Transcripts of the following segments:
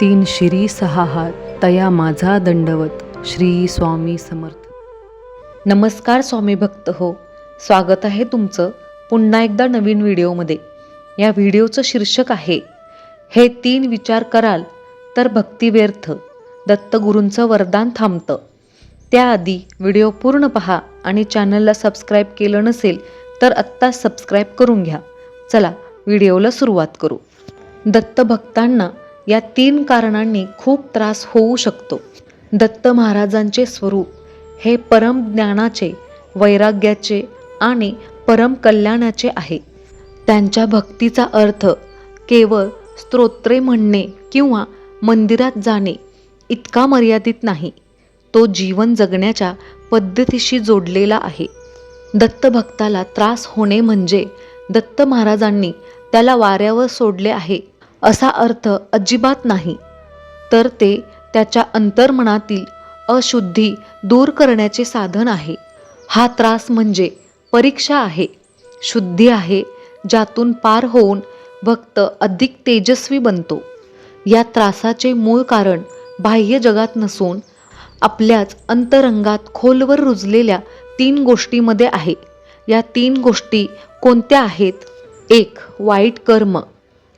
तीन शिरी सहा हात तया माझा दंडवत श्री स्वामी समर्थ. नमस्कार स्वामी भक्त हो स्वागत आहे तुमचं पुन्हा एकदा नवीन व्हिडिओमध्ये. या व्हिडिओचं शीर्षक आहे हे तीन विचार कराल तर भक्ती व्यर्थ दत्तगुरूंचं वरदान थांबतं. त्याआधी व्हिडिओ पूर्ण पहा आणि चॅनलला सबस्क्राईब केलं नसेल तर आत्ता सबस्क्राईब करून घ्या. चला व्हिडिओला सुरुवात करू. दत्तभक्तांना या तीन कारणांनी खूप त्रास होऊ शकतो. दत्त महाराजांचे स्वरूप हे परम ज्ञानाचे वैराग्याचे आणि परम कल्याणाचे आहे. त्यांच्या भक्तीचा अर्थ केवळ स्तोत्रे म्हणणे किंवा मंदिरात जाणे इतका मर्यादित नाही. तो जीवन जगण्याच्या पद्धतीशी जोडलेला आहे. दत्तभक्ताला त्रास होणे म्हणजे दत्त महाराजांनी त्याला वाऱ्यावर सोडले आहे. असा अर्थ अजिबात नाही. तर ते त्याच्या अंतर्मनातील अशुद्धी दूर करण्याचे साधन आहे. हा त्रास म्हणजे परीक्षा आहे. शुद्धी आहे ज्यातून पार होऊन भक्त अधिक तेजस्वी बनतो. या त्रासाचे मूळ कारण बाह्य जगात नसून आपल्याच अंतरंगात खोलवर रुजलेल्या तीन गोष्टीमध्ये आहे. या तीन गोष्टी कोणत्या आहेत? एक वाईट कर्म.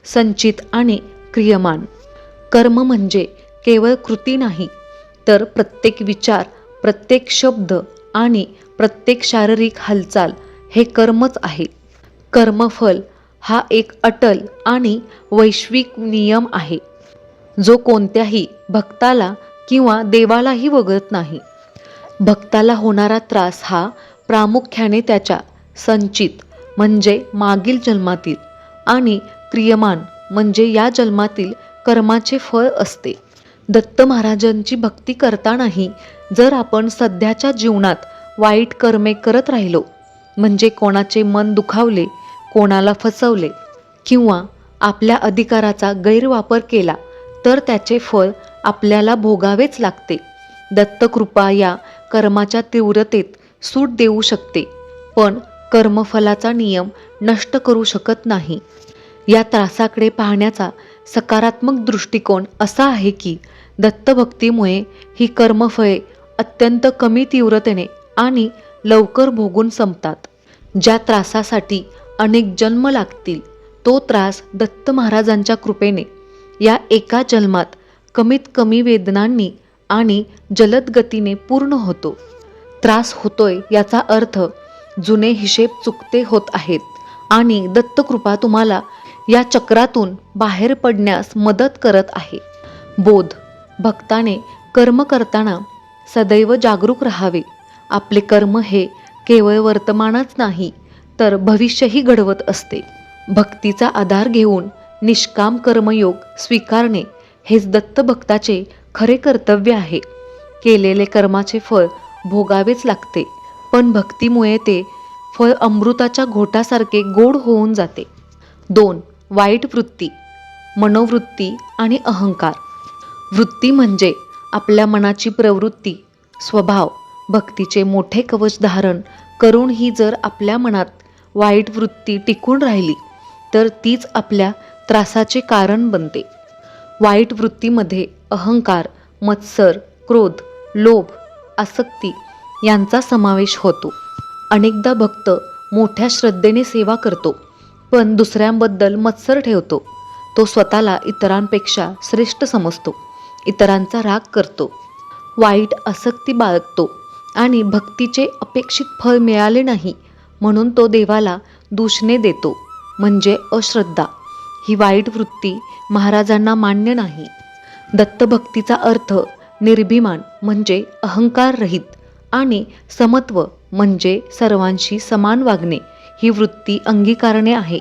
संचित आणि क्रियमान. कर्म म्हणजे केवळ कृती नाही तर प्रत्येक विचार प्रत्येक शब्द आणि प्रत्येक शारीरिक हालचाल हे कर्मच आहे. कर्मफल हा एक अटल आणि वैश्विक नियम आहे. जो कोणत्याही भक्ताला किंवा देवालाही वगळत नाही. भक्ताला होणारा त्रास हा प्रामुख्याने त्याच्या संचित म्हणजे मागील जन्मातील आणि क्रियमान म्हणजे या जन्मातील कर्माचे फळ असते. दत्त महाराजांची भक्ती करतानाही जर आपण सध्याच्या जीवनात वाईट कर्मे करत राहिलो म्हणजे कोणाचे मन दुखावले कोणाला फसवले किंवा आपल्या अधिकाराचा गैरवापर केला तर त्याचे फळ आपल्याला भोगावेच लागते. दत्तकृपा या कर्माच्या तीव्रतेत सूट देऊ शकते पण कर्मफलाचा नियम नष्ट करू शकत नाही. या त्रासाकडे पाहण्याचा सकारात्मक दृष्टिकोन असा आहे की दत्तभक्तीमुळे ही कर्मफळे अत्यंत कमी तीव्रतेने आणि लवकर भोगून संपतात. ज्या त्रासासाठी अनेक जन्म लागतील तो त्रास दत्त महाराजांच्या कृपेने या एका जन्मात कमीत कमी वेदनांनी आणि जलद गतीने पूर्ण होतो. त्रास होतोय याचा अर्थ जुने हिशेब चुकते होत आहेत आणि दत्तकृपा तुम्हाला या चक्रातून बाहेर पडण्यास मदत करत आहे. बोध भक्ताने कर्म करताना सदैव जागरूक राहावे. आपले कर्म हे केवळ वर्तमानच नाही तर भविष्यही घडवत असते. भक्तीचा आधार घेऊन निष्काम कर्मयोग स्वीकारणे हेच दत्तभक्ताचे खरे कर्तव्य आहे. केलेले कर्माचे फळ भोगावेच लागते पण भक्तीमुळे ते फळ अमृताच्या घोटासारखे गोड होऊन जाते. दोन वाईट वृत्ती मनोवृत्ती आणि अहंकार. वृत्ती म्हणजे आपल्या मनाची प्रवृत्ती स्वभाव भक्तीचे मोठे कवच धारण करूनही जर आपल्या मनात वाईट वृत्ती टिकून राहिली तर तीच आपल्या त्रासाचे कारण बनते. वाईट वृत्तीमध्ये अहंकार मत्सर क्रोध लोभ आसक्ती यांचा समावेश होतो. अनेकदा भक्त मोठ्या श्रद्धेने सेवा करतो. पण दुसऱ्यांबद्दल मत्सर ठेवतो. तो स्वतःला इतरांपेक्षा श्रेष्ठ समजतो. इतरांचा राग करतो. वाईट आसक्ती बाळगतो आणि भक्तीचे अपेक्षित फळ मिळाले नाही म्हणून तो देवाला दूषणे देतो म्हणजे अश्रद्धा. ही वाईट वृत्ती महाराजांना मान्य नाही. दत्तभक्तीचा अर्थ निर्भिमान म्हणजे अहंकार रहित आणि समत्व म्हणजे सर्वांशी समान वागणे. ही वृत्ती अंगीकारणे आहे.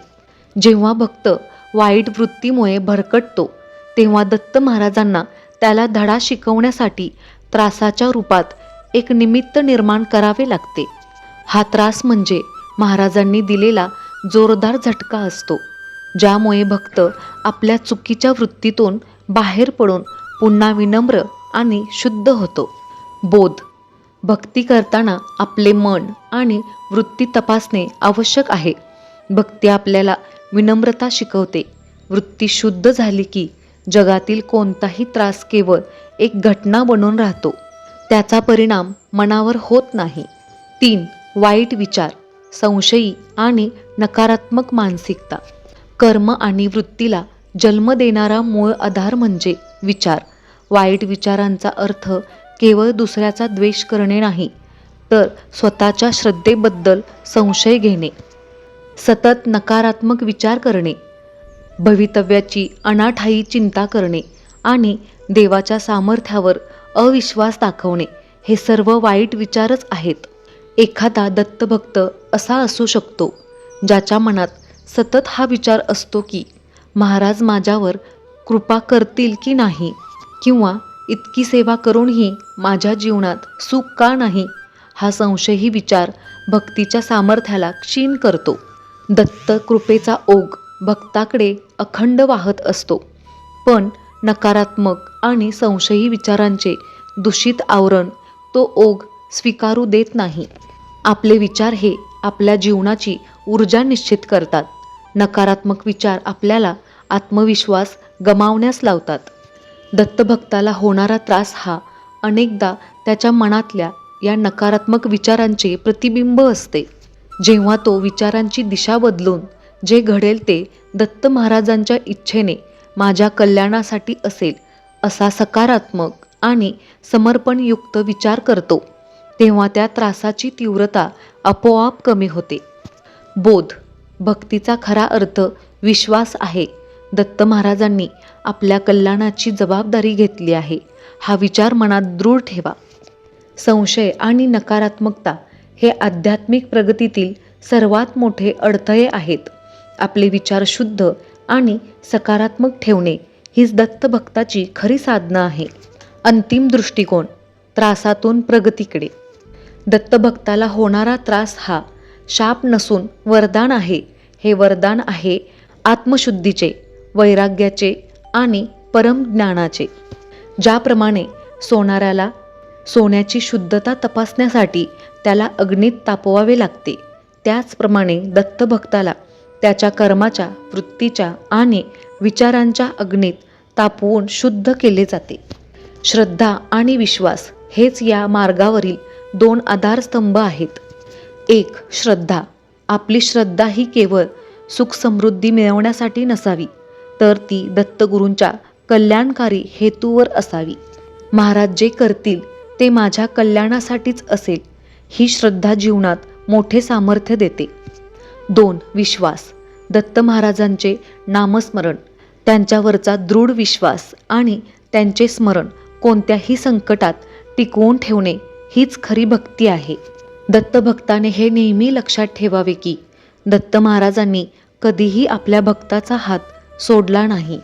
जेव्हा भक्त वाईट वृत्तीमुळे भरकटतो तेव्हा दत्त महाराजांना त्याला धडा शिकवण्यासाठी त्रासाच्या रूपात एक निमित्त निर्माण करावे लागते. हा त्रास म्हणजे महाराजांनी दिलेला जोरदार झटका असतो ज्यामुळे भक्त आपल्या चुकीच्या वृत्तीतून बाहेर पडून पुन्हा विनम्र आणि शुद्ध होतो. बोध भक्ती करताना आपले मन आणि वृत्ती तपासणे आवश्यक आहे. भक्ती आपल्याला विनम्रता शिकवते. वृत्ती शुद्ध झाली की जगातील कोणताही त्रास केवळ एक घटना बनून राहतो. त्याचा परिणाम मनावर होत नाही. तीन वाईट विचार संशयी आणि नकारात्मक मानसिकता. कर्म आणि वृत्तीला जन्म देणारा मूळ आधार म्हणजे विचार. वाईट विचारांचा अर्थ केवळ दुसऱ्याचा द्वेष करणे नाही तर स्वतःच्या श्रद्धेबद्दल संशय घेणे सतत नकारात्मक विचार करणे भवितव्याची अनाठायी चिंता करणे आणि देवाच्या सामर्थ्यावर अविश्वास दाखवणे हे सर्व वाईट विचारच आहेत. एखादा दत्तभक्त असा असू शकतो ज्याच्या मनात सतत हा विचार असतो की महाराज माझ्यावर कृपा करतील की नाही? किंवा इतकी सेवा करूनही माझ्या जीवनात सुख का नाही हा संशयही विचार भक्तीच्या सामर्थ्याला क्षीण करतो. दत्त कृपेचा ओघ भक्ताकडे अखंड वाहत असतो. पण नकारात्मक आणि संशयी विचारांचे दूषित आवरण तो ओघ स्वीकारू देत नाही. आपले विचार हे आपल्या जीवनाची ऊर्जा निश्चित करतात. नकारात्मक विचार आपल्याला आत्मविश्वास गमावण्यास लावतात. दत्तभक्ताला होणारा त्रास हा अनेकदा त्याच्या मनातल्या या नकारात्मक विचारांचे प्रतिबिंब असते. जेव्हा तो विचारांची दिशा बदलून जे घडेल ते दत्त महाराजांच्या इच्छेने माझ्या कल्याणासाठी असेल असा सकारात्मक आणि समर्पणयुक्त विचार करतो तेव्हा त्या त्रासाची तीव्रता आपोआप कमी होते. बोध भक्तीचा खरा अर्थ विश्वास आहे. दत्त महाराजांनी आपल्या कल्याणाची जबाबदारी घेतली आहे. हा विचार मनात दृढ ठेवा. संशय आणि नकारात्मकता हे आध्यात्मिक प्रगतीतील सर्वात मोठे अडथळे आहेत. आपले विचार शुद्ध आणि सकारात्मक ठेवणे हीच दत्तभक्ताची खरी साधना आहे. अंतिम दृष्टिकोन त्रासातून प्रगतीकडे. दत्तभक्ताला होणारा त्रास हा शाप नसून वरदान आहे. हे वरदान आहे आत्मशुद्धीचे. वैराग्याचे आणि परमज्ञानाचे. ज्याप्रमाणे सोनाऱ्याला सोन्याची शुद्धता तपासण्यासाठी त्याला अग्नीत तापवावे लागते त्याचप्रमाणे दत्तभक्ताला त्याच्या कर्माच्या वृत्तीच्या आणि विचारांच्या अग्नीत तापवून शुद्ध केले जाते. श्रद्धा आणि विश्वास हेच या मार्गावरील दोन आधारस्तंभ आहेत. एक श्रद्धा. आपली श्रद्धा ही केवळ सुख समृद्धी मिळवण्यासाठी नसावी. तर ती दत्तगुरूंच्या कल्याणकारी हेतूवर असावी. महाराज जे करतील ते माझ्या कल्याणासाठीच असेल ही श्रद्धा जीवनात मोठे सामर्थ्य देते. दोन विश्वास. दत्त महाराजांचे नामस्मरण त्यांच्यावरचा दृढ विश्वास आणि त्यांचे स्मरण कोणत्याही संकटात टिकवून ठेवणे हीच खरी भक्ती आहे. दत्तभक्ताने हे नेहमी लक्षात ठेवावे की दत्त महाराजांनी कधीही आपल्या भक्ताचा हात सोडला नाही.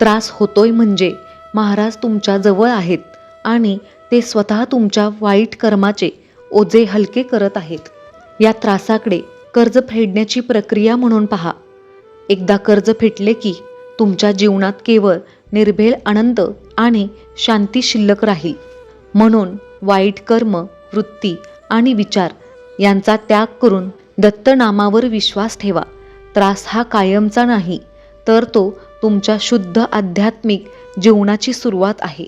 त्रास होतोय म्हणजे महाराज तुमच्या जवळ आहेत आणि ते स्वतः तुमच्या वाईट कर्माचे ओझे हलके करत आहेत. या त्रासाकडे कर्ज फेडण्याची प्रक्रिया म्हणून पहा. एकदा कर्ज फेटले की तुमच्या जीवनात केवळ निर्भेळ आनंद आणि शांती शिल्लक राहील. म्हणून वाईट कर्म वृत्ती आणि विचार यांचा त्याग करून दत्तनामावर विश्वास ठेवा. त्रास हा कायमचा नाही तर तो तुमच्या शुद्ध आध्यात्मिक जीवनाची सुरुवात आहे.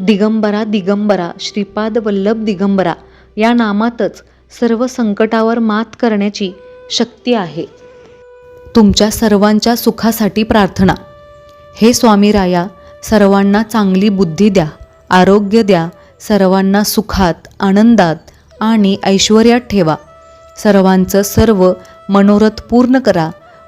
दिगंबरा दिगंबरा श्रीपाद वल्लभ दिगंबरा या नामातच सर्व संकटावर मात करण्याची शक्ती आहे. तुमच्या सर्वांच्या सुखासाठी प्रार्थना. हे स्वामी राया सर्वांना चांगली बुद्धी द्या आरोग्य द्या सर्वांना सुखात आनंदात आणि ऐश्वर्यात ठेवा. सर्वांचं सर्व मनोरथ पूर्ण करा